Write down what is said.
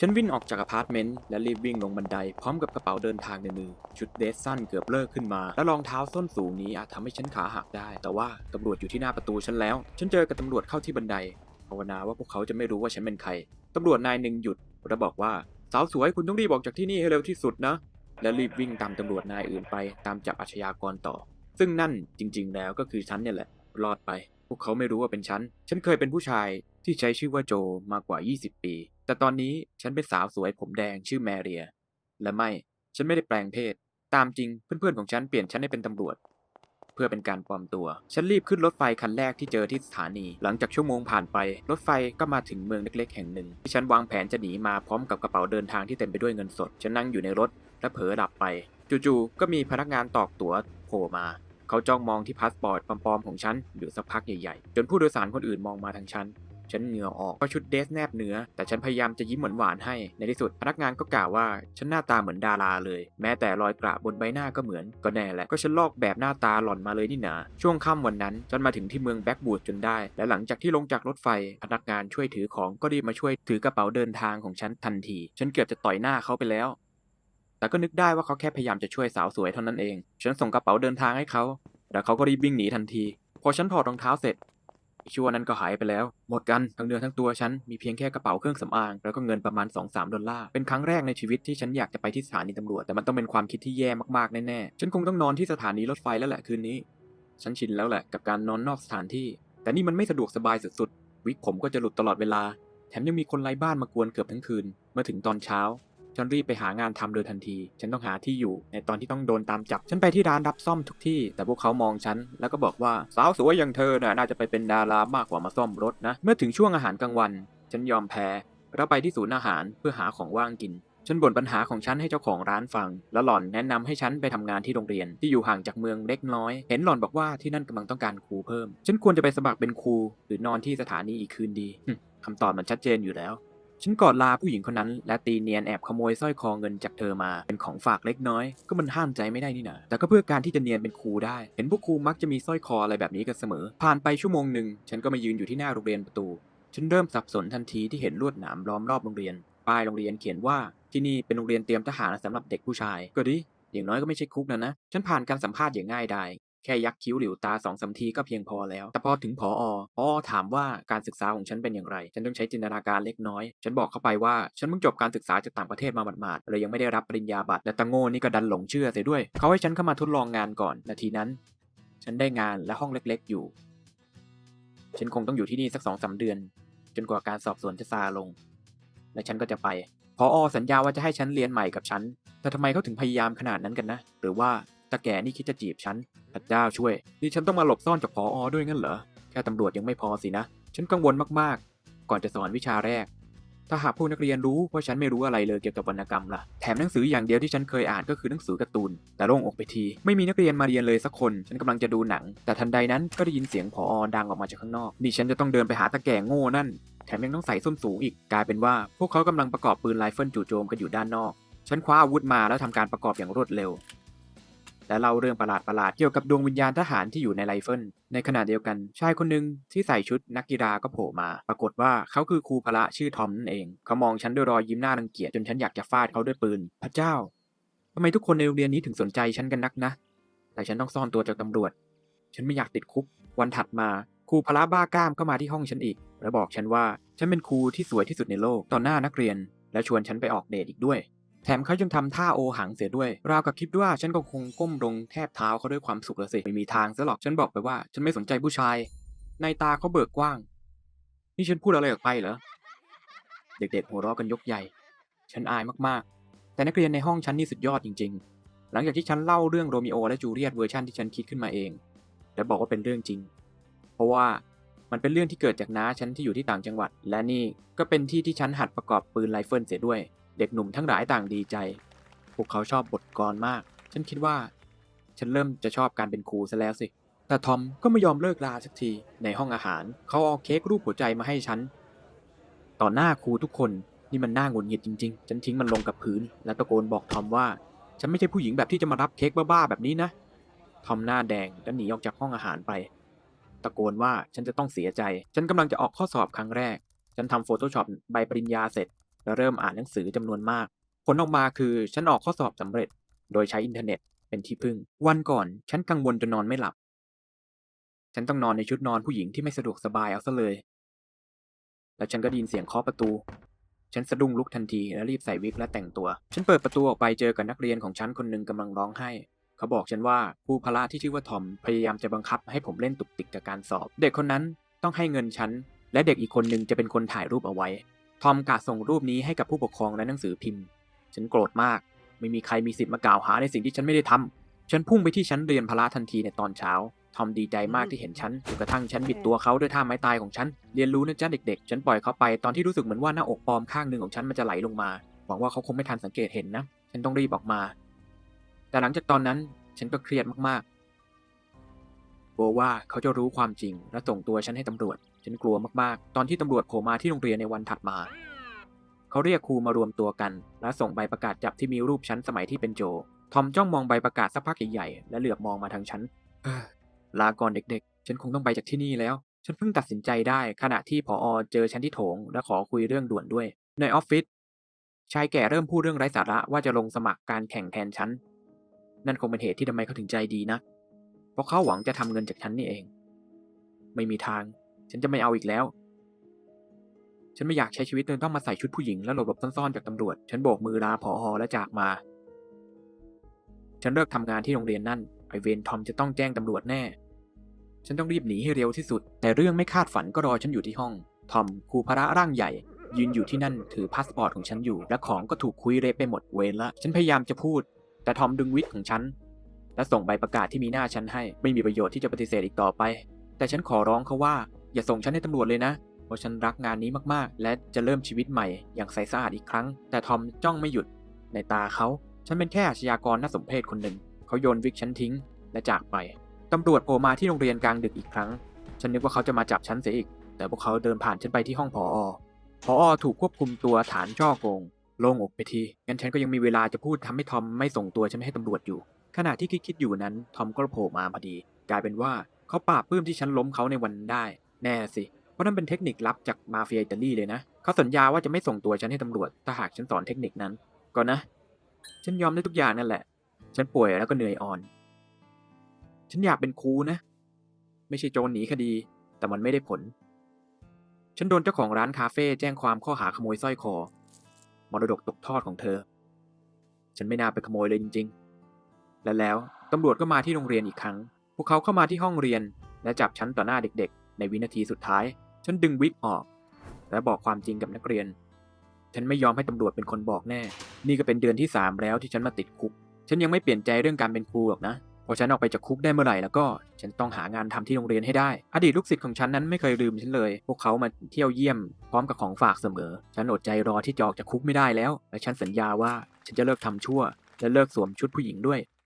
ฉันวิ่งออกจากอพาร์ตเมนต์และรีบวิ่งลงบันไดพร้อมกับกระเป๋าเดินทางในมือ ชุดเดรสสั้นเกือบเลิกขึ้นมา และรองเท้าส้นสูงนี้อาจทำให้ฉันขาหักได้ แต่ว่าตำรวจอยู่ที่หน้าประตูฉันแล้ว ฉันเจอกับตำรวจเข้าที่บันไดภาวนาว่าพวกเขาจะไม่รู้ว่าฉันเป็นใครตำรวจนายหนึ่งหยุดและบอกว่าสาวสวยคุณต้องรีบออกจากที่นี่ให้เร็วที่สุดนะ และรีบวิ่งตามตำรวจนายอื่นไป ตามจับอาชญากรต่อ ซึ่งนั่นจริง ๆ แล้วก็คือฉันเนี่ยแหละ รอดไป พวกเขาไม่รู้ว่าเป็นฉัน ฉันเคยเป็นผู้ชายที่ใช้ชื่อว่าโจมากกว่า 20 ปี แต่ตอนนี้ฉันเป็นสาวสวยผมแดงชื่อแมเรีย และไม่ ฉันไม่ได้แปลงเพศ ตามจริงเพื่อนๆของฉันเปลี่ยนฉันให้เป็นตำรวจ เพื่อเป็นการปลอมตัว ฉันรีบขึ้นรถไฟคันแรกที่เจอที่สถานี หลังจากชั่วโมงผ่านไป รถไฟก็มาถึงเมืองเล็กๆ แห่งหนึ่ง ที่ฉันวางแผนจะหนีมาพร้อมกับกระเป๋าเดินทางที่เต็มไปด้วยเงินสด ฉันนั่งอยู่ในรถและเผลอหลับไป จู่ๆ ก็มีพนักงานตอกตั๋วโผล่มา เขาจ้องมองที่พาสปอร์ตปลอมๆของฉันอยู่สักพักใหญ่ๆ จนผู้โดยสารคนอื่นมองมาทางฉัน ฉันเหงื่อออกเพราะชุดเดสแนบเนื้อ แต่ฉันพยายามจะยิ้มหวานๆให้ ในที่สุดพนักงานก็กล่าวว่าฉันหน้าตาเหมือนดาราเลย แม้แต่รอยกระบนใบหน้าก็เหมือน ก็แน่แหละ ก็ฉันลอกแบบหน้าตาหล่อนมาเลยนี่นา ช่วงค่ำวันนั้นฉันมาถึงที่เมืองแบ็กบูดจนได้ และหลังจากที่ลงจากรถไฟ พนักงานช่วยถือของก็รีบมาช่วยถือกระเป๋าเดินทางของฉันทันที ฉันเกือบจะต่อยหน้าเขาไปแล้วแต่ก็นึกได้ว่าเขาแค่พยายามจะช่วยสาวสวยเท่านั้นเอง ฉันส่งกระเป๋าเดินทางให้เขาแล้วเขาก็รีบวิ่งหนีทันที พอฉันถอดรองเท้าเสร็จ ชั่วนั้นก็หายไปแล้ว หมดกันทั้งเนื้อทั้งตัวฉันมีเพียงแค่กระเป๋าเครื่องสำอาง แล้วก็เงินประมาณ 2-3 ดอลลาร์เป็นครั้งแรกในชีวิตที่ฉันอยากจะไปที่สถานีตำรวจแต่มันต้องเป็นความคิดที่แย่มากๆแน่ๆฉันคงต้องนอนที่สถานีรถไฟแล้วแหละคืนนี้ ฉันชินแล้วแหละกับการนอนนอกสถานที่ แต่นี่มันไม่สะดวกสบายสุดๆวิกผมก็จะหลุดตลอดเวลา แถมยังมีคนไร้บ้านมากวนเกือบทั้งคืนเมื่อถึงตอนเช้า ฉันรีบไปหางานทำโดยทันที ฉันต้องหาที่อยู่ ในตอนที่ต้องโดนตามจับ ฉันไปที่ร้านรับซ่อมทุกที่ แต่พวกเขามองฉัน แล้วก็บอกว่าสาวสวยอย่างเธอน่ะน่าจะไปเป็นดารามากกว่ามาซ่อมรถนะ เมื่อถึงช่วงอาหารกลางวัน ฉันยอมแพ้แล้วไปที่ศูนย์อาหารเพื่อหาของว่างกิน ฉันบ่นปัญหาของฉันให้เจ้าของร้านฟัง แล้วหล่อนแนะนำให้ฉันไปทำงานที่โรงเรียนที่อยู่ห่างจากเมืองเล็กน้อย เห็นหล่อนบอกว่าที่นั่นกำลังต้องการครูเพิ่ม ฉันควรจะไปสมัครเป็นครู หรือนอนที่สถานีอีกคืนดีหึคำตอบมันชัดเจนอยู่แล้ว ฉันกอดลาผู้หญิงคนนั้น และตีเนียนแอบขโมยสร้อยคอเงินจากเธอมา เป็นของฝากเล็กน้อย ก็มันห้ามใจไม่ได้นี่นะแต่ก็เพื่อการที่จะเนียนเป็นครูได้ เห็นพวกครูมักจะมีสร้อยคออะไรแบบนี้กันเสมอ ผ่านไปชั่วโมงหนึ่งฉันก็มายืนอยู่ที่หน้าโรงเรียนประตู ฉันเริ่มสับสนทันทีที่เห็นลวดหนามล้อมรอบโรงเรียน ป้ายโรงเรียนเขียนว่าที่นี่เป็นโรงเรียนเตรียมทหารสำหรับเด็กผู้ชาย ก็ดีอย่างน้อยก็ไม่ใช่คุกนะนะ ฉันผ่านการสัมภาษณ์อย่างง่ายดาย แค่ยักคิ้วหลิวตาสองสามทีก็เพียงพอแล้ว แต่พอถึงพออพอถามว่าการศึกษาของฉันเป็นอย่างไร ฉันต้องใช้จินตนาการเล็กน้อย ฉันบอกเข้าไปว่าฉันเพิ่งจบการศึกษาจากต่างประเทศมาหมาดๆเลยยังไม่ได้รับปริญญาบัตรและตะโง่นี่ก็ดันหลงเชื่อเสียด้วย เขาให้ฉันเข้ามาทดลองงานก่อน นาทีนั้น ฉันได้งานและห้องเล็ก ๆ อยู่ ฉันคงต้องอยู่ที่นี่สักสองสาเดือน จนกว่าการสอบสวนจะซาลง และฉันก็จะไปพออสัญญาว่าจะให้ฉันเรียนใหม่กับฉัน แต่ทำไมเขาถึงพยายามขนาดนั้นกันนะ หรือว่า ตาแก่นี่คิดจะจีบฉันพระเจ้าช่วยนี่ฉันต้องมาหลบซ่อนจากพออด้วยงั้นเหรอ แค่ตำรวจยังไม่พอสินะ ฉันกังวลมากๆ ก่อนจะสอนวิชาแรก ถ้าหากผู้นักเรียนรู้ว่าฉันไม่รู้อะไรเลยเกี่ยวกับวรรณกรรมล่ะ แถมหนังสืออย่างเดียวที่ฉันเคยอ่านก็คือหนังสือการ์ตูน แต่โล่งอกไปที ไม่มีนักเรียนมาเรียนเลยสักคน ฉันกำลังจะดูหนัง แต่ทันใดนั้นก็ได้ยินเสียงพออดังออกมาจากข้างนอกนี่ฉันจะต้องเดินไปหาตาแก่โง่นั่น แถมยังต้องใส่ส้นสูงอีก กลายเป็นว่าพวกเขากำลังประกอบปืนไรเฟิลจู่โจมกันอยู่ด้านนอก ฉันคว้าอาวุธมาแล้วทำการประกอบอย่างรวดเร็ว และเล่าเรื่องประหลาดประหลาดๆเกี่ยวกับดวงวิญญาณทหารที่อยู่ในไรเฟิล ในขณะเดียวกัน ชายคนหนึ่งที่ใส่ชุดนักกีฬาก็โผล่มา ปรากฏว่าเขาคือครูพละชื่อทอมนั่นเอง เขามองฉันด้วยรอยยิ้มหน้ารังเกียจจนฉันอยากจะฟาดเขาด้วยปืน พระเจ้าทำไมทุกคนในโรงเรียนนี้ถึงสนใจฉันกันนักนะ แต่ฉันต้องซ่อนตัวจากตำรวจ ฉันไม่อยากติดคุก วันถัดมาครูพละบ้ากล้ามก็มาที่ห้องฉันอีก และบอกฉันว่าฉันเป็นครูที่สวยที่สุดในโลกต่อหน้านักเรียน และชวนฉันไปออกเดทอีกด้วย แถมเขายังทำท่าโอหังเสียด้วย ราวกับคิดว่าฉันก็คงก้มลงแทบเท้าเขาด้วยความสุขแล้วสิ ไม่มีทางซะหรอก ฉันบอกไปว่า ฉันไม่สนใจผู้ชาย ในตาเขาเบิกกว้าง นี่ฉันพูดอะไรออกไปเหรอ เด็กๆหัวเราะกันยกใหญ่ ฉันอายมากๆ แต่นักเรียนในห้องฉันนี่สุดยอดจริง ๆ หลังจากที่ฉันเล่าเรื่องโรมิโอและจูเลียตเวอร์ชันที่ฉันคิดขึ้นมาเอง และบอกว่าเป็นเรื่องจริง เพราะว่ามันเป็นเรื่องที่เกิดจากน้าฉันที่อยู่ที่ต่างจังหวัด และนี่ก็เป็นที่ที่ฉันหัดประกอบปืนไรเฟิลเสียด้วย เด็กหนุ่มทั้งหลายต่างดีใจ พวกเขาชอบบทกลอนมาก ฉันคิดว่า ฉันเริ่มจะชอบการเป็นครูซะแล้วสิ แต่ทอมก็ไม่ยอมเลิกลาสักที ในห้องอาหาร เขาเอาเค้กรูปหัวใจมาให้ฉัน ต่อหน้าครูทุกคน นี่มันน่าหงุดหงิดจริงๆ ฉันทิ้งมันลงกับพื้น และตะโกนบอกทอมว่า ฉันไม่ใช่ผู้หญิงแบบที่จะมารับเค้กบ้าๆแบบนี้นะ ทอมหน้าแดงและหนีออกจากห้องอาหารไป ตะโกนว่าฉันจะต้องเสียใจ ฉันกำลังจะออกข้อสอบครั้งแรก ฉันทำ Photoshop ใบปริญญาเสร็จ และเริ่มอ่านหนังสือจำนวนมาก ผลออกมาคือฉันออกข้อสอบสำเร็จ โดยใช้อินเทอร์เน็ตเป็นที่พึ่ง วันก่อนฉันกังวลจนนอนไม่หลับ ฉันต้องนอนในชุดนอนผู้หญิงที่ไม่สะดวกสบายเอาซะเลย แล้วฉันก็ได้ยินเสียงเคาะประตู ฉันสะดุ้งลุกทันทีและรีบใส่วิกและแต่งตัว ฉันเปิดประตูออกไปเจอกับนักเรียนของฉันคนหนึ่งกำลังร้องไห้เขาบอกฉันว่าครูพละที่ชื่อว่าทอมพยายามจะบังคับให้ผมเล่นตุกติกกับการสอบ เด็กคนนั้นต้องให้เงินฉัน และเด็กอีกคนหนึ่งจะเป็นคนถ่ายรูปเอาไว้ ทอมกะส่งรูปนี้ให้กับผู้ปกครองและหนังสือพิมพ์ ฉันโกรธมาก ไม่มีใครมีสิทธิ์มากล่าวหาในสิ่งที่ฉันไม่ได้ทำฉันพุ่งไปที่ชั้นเรียนพละทันทีในตอนเช้า ทอมดีใจมากที่เห็นฉันจนกระทั่งฉันบิดตัวเขาด้วยท่าไม้ตายของฉัน เรียนรู้นะจ๊ะเด็กๆ ฉันปล่อยเขาไปตอนที่รู้สึกเหมือนว่าหน้าอกปลอมข้างหนึ่งของฉันมันจะไหลลงมา หวังว่าเขาคงไม่ทันสังเกตเห็นนะ ฉันต้องรีบออกมา แต่หลังจากตอนนั้นฉันก็เครียดมากๆกลัวว่าเขาจะรู้ความจริงและส่งตัวฉันให้ตำรวจ ฉันกลัวมากๆ ตอนที่ตำรวจโผล่มาที่โรงเรียนในวันถัดมา เขาเรียกครูมารวมตัวกัน และส่งใบประกาศจับที่มีรูปฉันสมัยที่เป็นโจ ทอมจ้องมองใบประกาศสักพักใหญ่ๆ และเหลือบมองมาทางฉันลาก่อนเด็กๆ ฉันคงต้องไปจากที่นี่แล้ว ฉันเพิ่งตัดสินใจได้ขณะที่ผอเจอฉันที่โถง และขอคุยเรื่องด่วนด้วย ในออฟฟิศ ชายแก่เริ่มพูดเรื่องไร้สาระว่าจะลงสมัครการแข่งแทนฉัน นั่นคงเป็นเหตุที่ทำไมเขาถึงใจดีนะ เพราะเขาหวังจะทำเงินจากฉันนี่เอง ไม่มีทาง ฉันจะไม่เอาอีกแล้ว ฉันไม่อยากใช้ชีวิตจนต้องมาใส่ชุดผู้หญิงและหลบหลบซ่อนๆจากตำรวจ ฉันโบกมือลาผอและจากมา ฉันเลิกทำงานที่โรงเรียนนั่น ไอเวนทอมจะต้องแจ้งตำรวจแน่ ฉันต้องรีบหนีให้เร็วที่สุด แต่เรื่องไม่คาดฝันก็รอฉันอยู่ที่ห้อง ทอมครูพระร่างใหญ่ ยืนอยู่ที่นั่นถือพาสปอร์ตของฉันอยู่ และของก็ถูกคุยเละไปหมดเวรละ ฉันพยายามจะพูด แต่ทอมดึงวิกของฉันและส่งใบประกาศที่มีหน้าฉันให้ ไม่มีประโยชน์ที่จะปฏิเสธอีกต่อไป แต่ฉันขอร้องเขาว่า อย่าส่งฉันให้ตำรวจเลยนะ เพราะฉันรักงานนี้มากๆ และจะเริ่มชีวิตใหม่อย่างใสสะอาดอีกครั้ง แต่ทอมจ้องไม่หยุด ในตาเขาฉันเป็นแค่อาชญากรน่าสมเพชคนหนึ่ง เขาโยนวิกฉันทิ้ง และจากไป ตำรวจโผล่มาที่โรงเรียนกลางดึกอีกครั้ง ฉันนึกว่าเขาจะมาจับฉันเสียอีก แต่พวกเขาเดินผ่านฉันไปที่ห้องผอผออถูกควบคุมตัวฐานช่อโกง โล่งอกไปที งั้นฉันก็ยังมีเวลาจะพูดทำให้ทอมไม่ส่งตัวฉันให้ตำรวจอยู่ ขณะที่คิดๆอยู่นั้น ทอมก็โผล่มาพอดี กลายเป็นว่าเขาปราบปื้มที่ฉันล้มเขาในวันได้ แน่สิ เพราะนั่นเป็นเทคนิคลับจากมาเฟียอิตาลีเลยนะ เขาสัญญาว่าจะไม่ส่งตัวฉันให้ตำรวจ ถ้าหากฉันสอนเทคนิคนั้น ก่อนนะ ฉันยอมได้ทุกอย่างนั่นแหละ ฉันป่วยแล้วก็เหนื่อยอ่อน ฉันอยากเป็นครูนะ ไม่ใช่โจรหนีคดี แต่มันไม่ได้ผล ฉันโดนเจ้าของร้านคาเฟ่แจ้งความข้อหาขโมยสร้อยคอ มรดกตกทอดของเธอ ฉันไม่น่าไปขโมยเลยจริง ๆ และแล้วตำรวจก็มาที่โรงเรียนอีกครั้ง พวกเขาเข้ามาที่ห้องเรียนและจับฉันต่อหน้าเด็กๆ ในวินาทีสุดท้าย ฉันดึงวิกออก และบอกความจริงกับนักเรียน ฉันไม่ยอมให้ตำรวจเป็นคนบอกแน่ นี่ก็เป็นเดือนที่สามแล้วที่ฉันมาติดคุก ฉันยังไม่เปลี่ยนใจเรื่องการเป็นครูหรอกนะพอฉันออกไปจากคุกได้เมื่อไหร่แล้วก็ ฉันต้องหางานทำที่โรงเรียนให้ได้ อดีตลูกศิษย์ของฉันนั้นไม่เคยลืมฉันเลย พวกเขามาเที่ยวเยี่ยม พร้อมกับของฝากเสมอ ฉันอดใจรอที่จะออกจากคุกไม่ได้แล้ว และฉันสัญญาว่าฉันจะเลิกทำชั่วและเลิกสวมชุดผู้หญิงด้วย